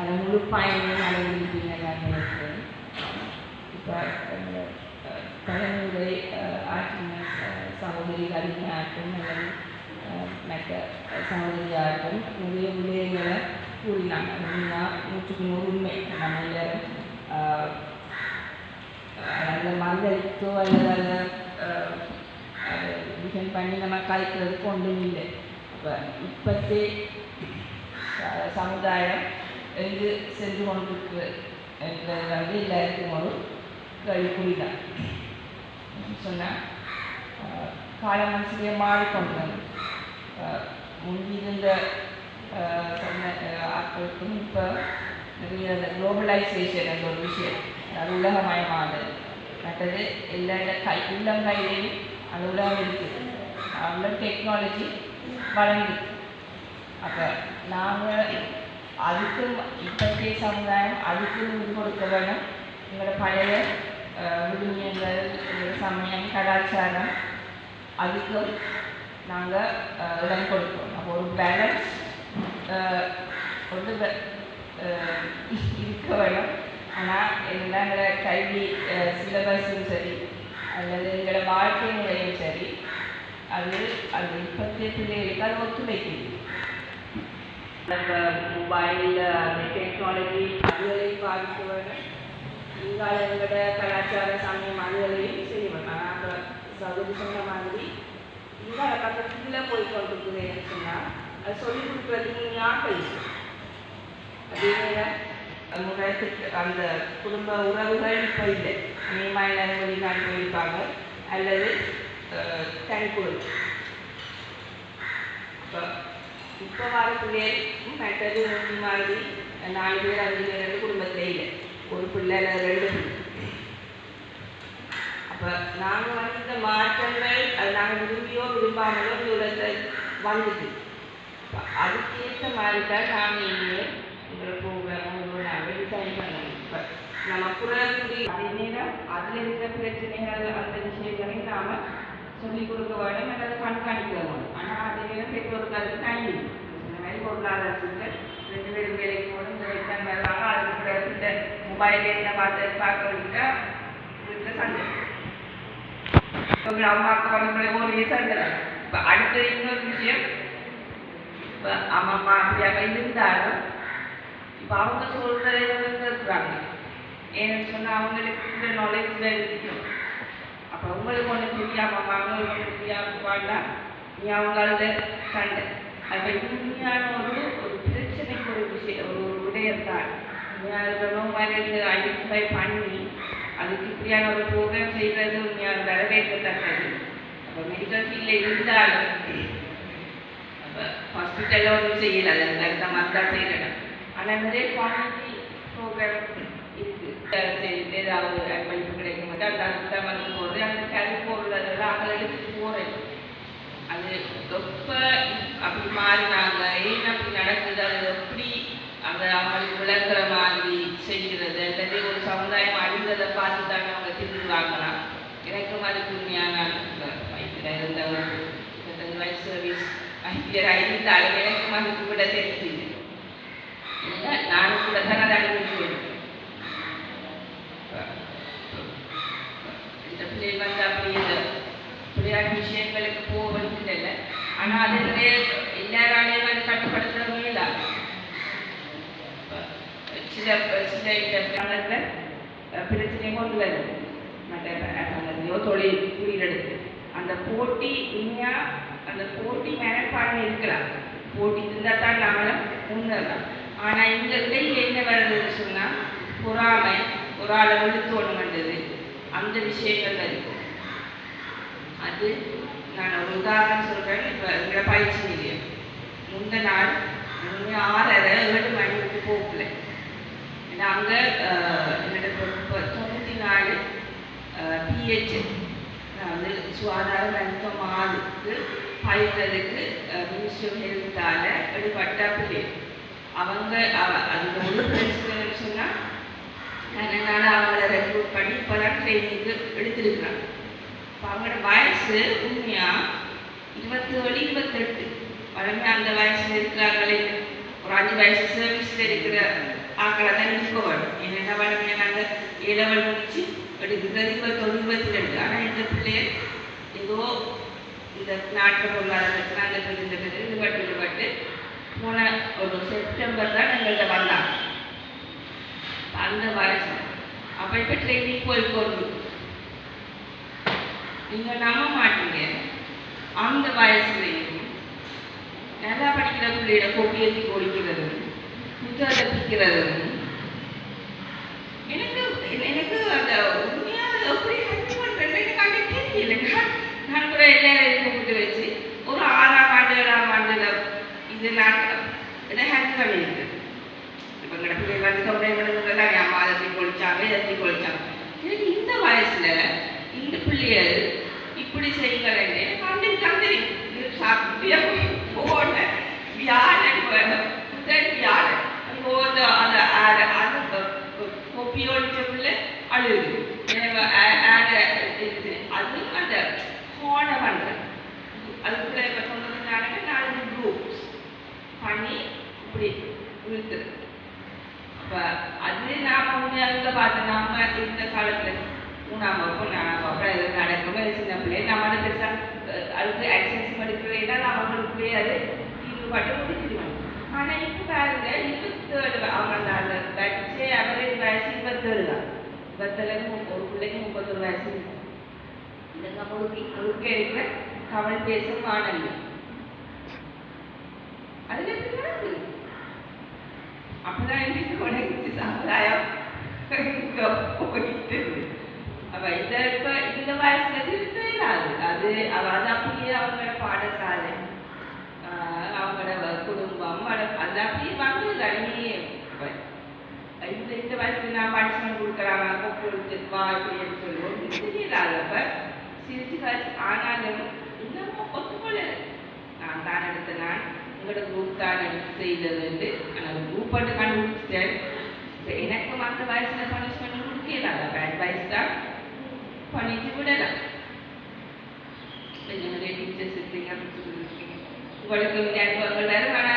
அதை முழு பயனையும் அடைந்திருப்பீங்க நான் இப்போ தலைமுறை ஆற்றின அஹ், சகோதரி கவிஞாட்டும் அல்லது மற்ற சகோதரியாகட்டும் நிறைய விடயங்களை கூறினாங்க. அப்படின்னா நூற்றுக்கு நூறு உண்மை. நம்ம எல்லாரும் அந்த மருந்தளித்தோ அல்லது அந்த டிஃபெண்ட் பண்ணி நம்ம கலைக்கிறதுக்கு ஒன்றும் இல்லை. இப்போ இப்பத்தே சமுதாயம் எங்கு சென்று கொண்டிருக்கு என்றது வந்து எல்லாருக்கும் ஒரு கேள்விக்குறி தான் சொன்னால் காலம் மனசிலே மாறிக்கொண்டது அஹ், முந்தி இருந்த அஹ், சொன்ன அஹ், ஆட்களுக்கும் இப்போ நிறைய குளோபலைசேஷன் என்ற ஒரு விஷயம் அது உலகமயமானது மற்றது எல்லா இட- கை உள்ளங்கையிலையும் அந்த உலகம் இருக்குது அவ்வளோ டெக்னாலஜி வளர்ந்து அப்போ நாங்கள் அதுக்கும் இப்பத்திய சமுதாயம் அதுக்கும் இது கொடுக்க வேணும் எங்களோட பழைய உரிமையங்கள் சமயம் கலாச்சாரம் அதுக்கும் நாங்கள் இடம் கொடுப்போம். அப்போ ஒரு பேலன்ஸ் ஒன்று இருக்க வேணும் ஆனால் எல்லாம் எங்களோட கல்வி சிலபஸும் சரி அல்லது எங்களோட வாழ்க்கை முறையும் சரி அது அது இப்பத்திய பிள்ளைகளுக்கு அது ஒத்துழைக்குது. நம்ம மொபைல் டெக்னாலஜி அதுகளை பாதிக்க வேணும் இங்கால எங்களோட கலாச்சார சமயம் அதுகளையும் செய்ய வேணும் ஆனால் அந்த சகோதரி சொன்ன மாதிரி இங்கால பக்கத்தில் போய் கொண்டிருக்குதுன்னு சொன்னால் அது சொல்லிக் கொடுக்குறதுக்கு நீங்கள் ஆட்கள் இல்லை. அதே நேரம் அந்த குடும்ப உறவுகள் இப்போ இல்லை. அநேகமாக எல்லாரும் போயிருப்பாங்க அல்லது தனி குடும்பம் இப்போ வர பிள்ளைகளுக்கும் மற்றது மூணு மாதிரி நாலு பேர் அஞ்சு பேர் ரெண்டு குடும்பத்தில் இல்லை. ஒரு பிள்ளை அல்லது ரெண்டு அப்போ நாங்கள் வந்து இந்த மாற்றங்கள் அது நாங்கள் விரும்பியோ விரும்பாமலோ தூரத்தை வந்துட்டு. அதுக்கேற்ற மாதிரி தான் நாங்கள் இங்கே எங்களை ப்ரோக்ராம் நாங்கள் டிசைன் பண்ணணும். இப்போ நம்ம புறக்குடி அதே நேரம் அதில் இருக்கிற பிரச்சனைகள் அந்த விஷயங்களையும் நாம் சொல்லிக் கொடுக்க வேண்டும் அல்லது கண்காணிக்க வேணும். ஆனால் அதே நேரம் பெற்றோருக்கு அதுக்கு டைம் இந்த மாதிரி பொருளாதார சிக்கல் ரெண்டு பேரும் வேலைக்கு போகணும் இந்த எக்ஸாம் வருவாங்க அதுக்கு பிறகு இந்த மொபைல் என்ன பார்த்து பார்க்க விட்டா வீட்டில் சண்டை. அவங்க அம்மா அக்கா வந்து ஒரு சண்டை. இப்போ அடுத்த இன்னொரு விஷயம் இப்போ அம்மா அம்மா அப்படியாக இருந்தாலும் இப்போ அவங்க சொல்கிறத இருக்கிறாங்க ஏன்னு சொன்னால் அவங்களுக்கு இந்த நாலேஜ் இருக்கும் அப்போ உங்களுக்கு ஒன்று தெரியாமல் அவங்களுக்கு ஒன்று தெரியாமல் வாண்டா நீ அவங்களோட சண்டை அப்போ உண்மையான ஒரு ஒரு பிரச்சனைக்கு ஒரு விஷயம் ஒரு ஒரு விடயத்தான் நோய் ஐடென்டிஃபை பண்ணி அதுக்கு இப்படியான ஒரு ப்ரோக்ராம் செய்கிறது உண்மையான வரவேற்கத்தக்கது. அப்போ மெடிக்கல் ஃபீல்டில் இருந்தாலும் அப்போ ஹாஸ்பிட்டலில் ஒன்றும் செய்யலை அது அந்த மருந்தான் செய்யலாம் ஆனால் நிறைய குவாலிட்டி ப்ரோக்ராம் இருக்குது ஏதாவது படிப்பு கிடைக்க மாட்டேன் அந்த அந்த மருந்து போடுறது அந்த கரு போடுறது அதெல்லாம் அவங்க எடுத்து போகிறேன் அது எப்போ அப்படி மாறினாங்க ஏன் அப்படி நடக்குது? அது எப்படி அந்த அவங்களுக்கு விளங்குற மாதிரி செய்கிறது? அல்லது ஒரு சமுதாயம் அழிந்ததை பார்த்து தானே அவங்க திரும்புவாங்களாம் எனக்கும் அதுக்கு உண்மையான வயிற்றில் இருந்த ஒரு இருபத்தஞ்சு வயசு சர்வீஸ் வைத்தியராக இருந்தாலும் எனக்கும் அதுக்கு விட தெரியுது நானும் கூட தான் அதை அனுபவிக்கிறேன். இந்த பிள்ளை வந்து அப்படி இந்த இப்படியான விஷயங்களுக்கு ஆனால் அது நிறைய எல்லாராலையும் அது கட்டுப்படுத்தவும் இல்லை. சில சில இந்த காலத்தில் கொண்டு வருது மற்ற தொழில் உயிரெடுத்து அந்த போட்டி உண்மையா அந்த போட்டி மனப்பான்மை இருக்கலாம். போட்டி இருந்தால் தான் நாமளும் முன்னேறலாம். ஆனால் இந்த இடையில் என்ன வருதுன்னு சொன்னால் பொறாமை ஒரு ஆளை விழுத்தோணும் வந்தது அந்த விஷயங்கள் வருது அது நான் ஒரு உதாரணம் சொல்ல இப்போ எங்களை பயிற்சி நிலையம் முந்த நாள் ஆறரை ஏழு மணி விட்டு போகல ஏன்னா அங்கே என்னோட இப்போ தொண்ணூற்றி நாலு பிஹெச் நான் வந்து சுகாதார மருத்துவ ஆளுக்கு பயிர்றதுக்கு மினிஸ்ட்ரி ஆஃப் ஹெல்த்தால் எடுபட்ட பிள்ளை அவங்க அந்த ஒரு பிரச்சனை சொன்னால் அதனால் அவங்கள ரெக்ரூட் பண்ணி இப்போ தான் ட்ரைனிங்க்கு எடுத்திருக்கிறாங்க இப்போ அவங்களோட வயசு உண்மையாக இருபத்தி ஏழு இருபத்தெட்டு. பழமை அந்த வயசில் இருக்கிறாங்களே ஒரு அஞ்சு வயசு சர்வீஸில் இருக்கிற ஆக்களை தான் இருக்க வேணும். என்னென்ன பழமையை நாங்கள் இளவல் முடிச்சு எடுக்கிறது இருபத்தொன்று இருபத்தி ரெண்டு ஆனால் இந்த பிள்ளையர் ஏதோ இந்த நாட்டு பொருளாதாரத்துக்கு அந்த பெரிய இந்த பெரிய ஈடுபட்டு ஈடுபட்டு போன ஒரு செப்டம்பர் தான் எங்கள்கிட்ட வந்தாங்க. அந்த வயசு. அப்போ இப்போ ட்ரெயினிங் போய் கொண்டு நீங்கள் நம்ப மாட்டீங்க. அந்த வயசுலையும் நல்லா படிக்கிற பிள்ளையிட கொட்டியத்தி ஏற்றி ஒழிக்கிறது புத்தகத்தை எனக்கு எனக்கு அந்த உண்மையாக எப்படி ஹஸ்பண்ட் பண்ணுறது கண்டு தெரியல நான் கூட எல்லாரையும் கூப்பிட்டு வச்சு ஒரு ஆறாம் ஆண்டு ஏழாம் ஆண்டுல இது நான் இதை ஹேண்ட் பண்ணியிருக்கேன் இப்போ எங்களோட பிள்ளைகள் வந்து கம்ப்ளைண்ட் பண்ணுறதுல என் அம்மா அதை எப்படி கொளிச்சாங்க இதை எனக்கு இந்த வயசுல இந்த பிள்ளைகள் இப்படி செய்கிறேன் அதுக்கு ஆக்சன்ஸ் படிக்கிறேன்னா அவங்களுக்கு அது ஈடுபாட்டு முடிஞ்சிருவாங்க ஆனால் இப்போ பாருங்க இருபத்தேழு அவங்க அந்த அந்த வச்சு அவரேஜ் வயசு இருபத்தேழு தான் இருபத்தேழு ஒரு பிள்ளைக்கு முப்பத்தொரு வயசு இருக்கு இந்த முழுக்கி முழுக்க இருக்கிற கவல் பேசும் மாணவி அதில் எப்படி நடக்குது அப்பதான் எனக்கு உனக்கு சமுதாயம் இங்க போயிட்டு அப்ப இந்த இப்ப இந்த வயசுல திருத்த இல்லாது அது அவ அது அப்படியே அவங்களோட பாடசாலை அவங்களோட குடும்பம் அது அப்படியே வந்து அடிமையே இந்த இந்த வயசுல நான் பனிஷ்மெண்ட் கொடுக்குறாங்க கொப்பு எடுத்துவா இப்படின்னு சொல்லுவோம் தெரியலாதப்ப சிரிச்சு காய்ச்சி ஆனாலும் இன்னமும் ஒத்துக்கொள்ள நான் தான் எடுத்த நான் உங்களோட குரூப் தான் எடுத்து செய்தது ஆனால் குரூப் பண்ணி கண்டுபிடிச்சிட்டேன். எனக்கும் அந்த வயசுல பனிஷ்மெண்ட் கொடுக்கல பேட் வயசு தான் பண்ணிட்டு விடலாம் கொஞ்சம் நிறைய டீச்சர்ஸ் இருக்கீங்க அப்படின்னு சொல்லியிருக்கீங்க உங்களுக்கு அனுபவங்கள்